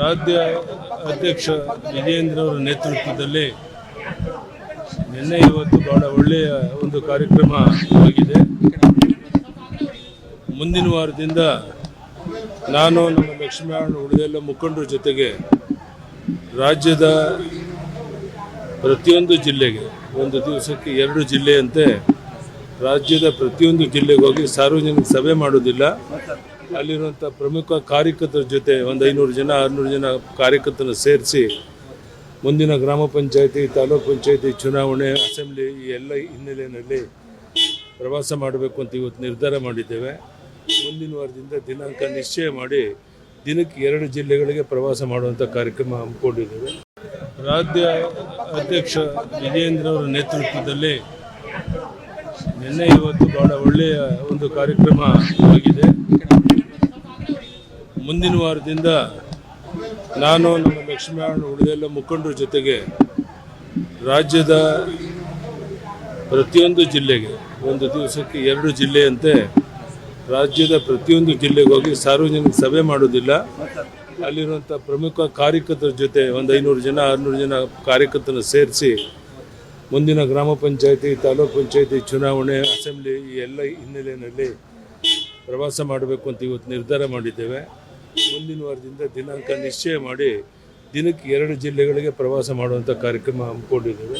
ರಾಜ್ಯ ಅಧ್ಯಕ್ಷ ವಿಜೇಂದ್ರ ಅವರ ನೇತೃತ್ವದಲ್ಲಿ ನಿನ್ನೆ ಇವತ್ತು ಬಹಳ ಒಳ್ಳೆಯ ಒಂದು ಕಾರ್ಯಕ್ರಮ ಆಗಿದೆ. ಮುಂದಿನ ವಾರದಿಂದ ನಾನು ನಮ್ಮ ಲಕ್ಷ್ಮೀನಾರಾಯಣ ಉಳಿದೆಲ್ಲ ಮುಖಂಡರ ಜೊತೆಗೆ ರಾಜ್ಯದ ಪ್ರತಿಯೊಂದು ಜಿಲ್ಲೆಗೆ, ಒಂದು ದಿವಸಕ್ಕೆ ಎರಡು ಜಿಲ್ಲೆಯಂತೆ ರಾಜ್ಯದ ಪ್ರತಿಯೊಂದು ಜಿಲ್ಲೆಗೆ ಹೋಗಿ ಸಾರ್ವಜನಿಕ ಸಭೆ ಮಾಡೋದಿಲ್ಲ. ಅಲ್ಲಿರುವಂಥ ಪ್ರಮುಖ ಕಾರ್ಯಕರ್ತರ ಜೊತೆ ಒಂದು ಐನೂರು ಜನ, ಆರುನೂರು ಜನ ಕಾರ್ಯಕರ್ತರನ್ನ ಸೇರಿಸಿ ಮುಂದಿನ ಗ್ರಾಮ ಪಂಚಾಯತಿ, ತಾಲೂಕು ಪಂಚಾಯತಿ ಚುನಾವಣೆ, ಅಸೆಂಬ್ಲಿ ಈ ಎಲ್ಲ ಹಿನ್ನೆಲೆಯಲ್ಲಿ ಪ್ರವಾಸ ಮಾಡಬೇಕು ಅಂತ ಇವತ್ತು ನಿರ್ಧಾರ ಮಾಡಿದ್ದೇವೆ. ಮುಂದಿನ ವಾರದಿಂದ ದಿನಾಂಕ ನಿಶ್ಚಯ ಮಾಡಿ ದಿನಕ್ಕೆ ಎರಡು ಜಿಲ್ಲೆಗಳಿಗೆ ಪ್ರವಾಸ ಮಾಡುವಂಥ ಕಾರ್ಯಕ್ರಮ ಹಮ್ಮಿಕೊಂಡಿದ್ದೇವೆ. ರಾಜ್ಯ ಅಧ್ಯಕ್ಷ ವಿಜೇಂದ್ರ ಅವರ ನೇತೃತ್ವದಲ್ಲಿ ನಿನ್ನೆ ಇವತ್ತು ಬಹಳ ಒಳ್ಳೆಯ ಒಂದು ಕಾರ್ಯಕ್ರಮ ಆಗಿದೆ. ಮುಂದಿನ ವಾರದಿಂದ ನಾನು ನಮ್ಮ ಲಕ್ಷ್ಮೀನಾರಾಯಣ ಉಳಿದೆಲ್ಲ ಮುಖಂಡರ ಜೊತೆಗೆ ರಾಜ್ಯದ ಪ್ರತಿಯೊಂದು ಜಿಲ್ಲೆಗೆ, ಒಂದು ದಿವಸಕ್ಕೆ ಎರಡು ಜಿಲ್ಲೆಯಂತೆ ರಾಜ್ಯದ ಪ್ರತಿಯೊಂದು ಜಿಲ್ಲೆಗೆ ಹೋಗಿ ಸಾರ್ವಜನಿಕ ಸಭೆ ಮಾಡೋದಿಲ್ಲ. ಅಲ್ಲಿರುವಂಥ ಪ್ರಮುಖ ಕಾರ್ಯಕರ್ತರ ಜೊತೆ ಒಂದು ಐನೂರು ಜನ, ಆರುನೂರು ಜನ ಕಾರ್ಯಕರ್ತರನ್ನು ಸೇರಿಸಿ ಮುಂದಿನ ಗ್ರಾಮ ಪಂಚಾಯತಿ, ತಾಲೂಕು ಪಂಚಾಯತಿ ಚುನಾವಣೆ, ಅಸೆಂಬ್ಲಿ ಈ ಎಲ್ಲ ಹಿನ್ನೆಲೆಯಲ್ಲಿ ಪ್ರವಾಸ ಮಾಡಬೇಕು ಅಂತ ಇವತ್ತು ನಿರ್ಧಾರ ಮಾಡಿದ್ದೇವೆ. ಮುಂದಿನ ವಾರದಿಂದ ದಿನಾಂಕ ನಿಶ್ಚಯ ಮಾಡಿ ದಿನಕ್ಕೆ ಎರಡು ಜಿಲ್ಲೆಗಳಿಗೆ ಪ್ರವಾಸ ಮಾಡುವಂಥ ಕಾರ್ಯಕ್ರಮ ಹಮ್ಮಿಕೊಂಡಿದ್ದೇವೆ.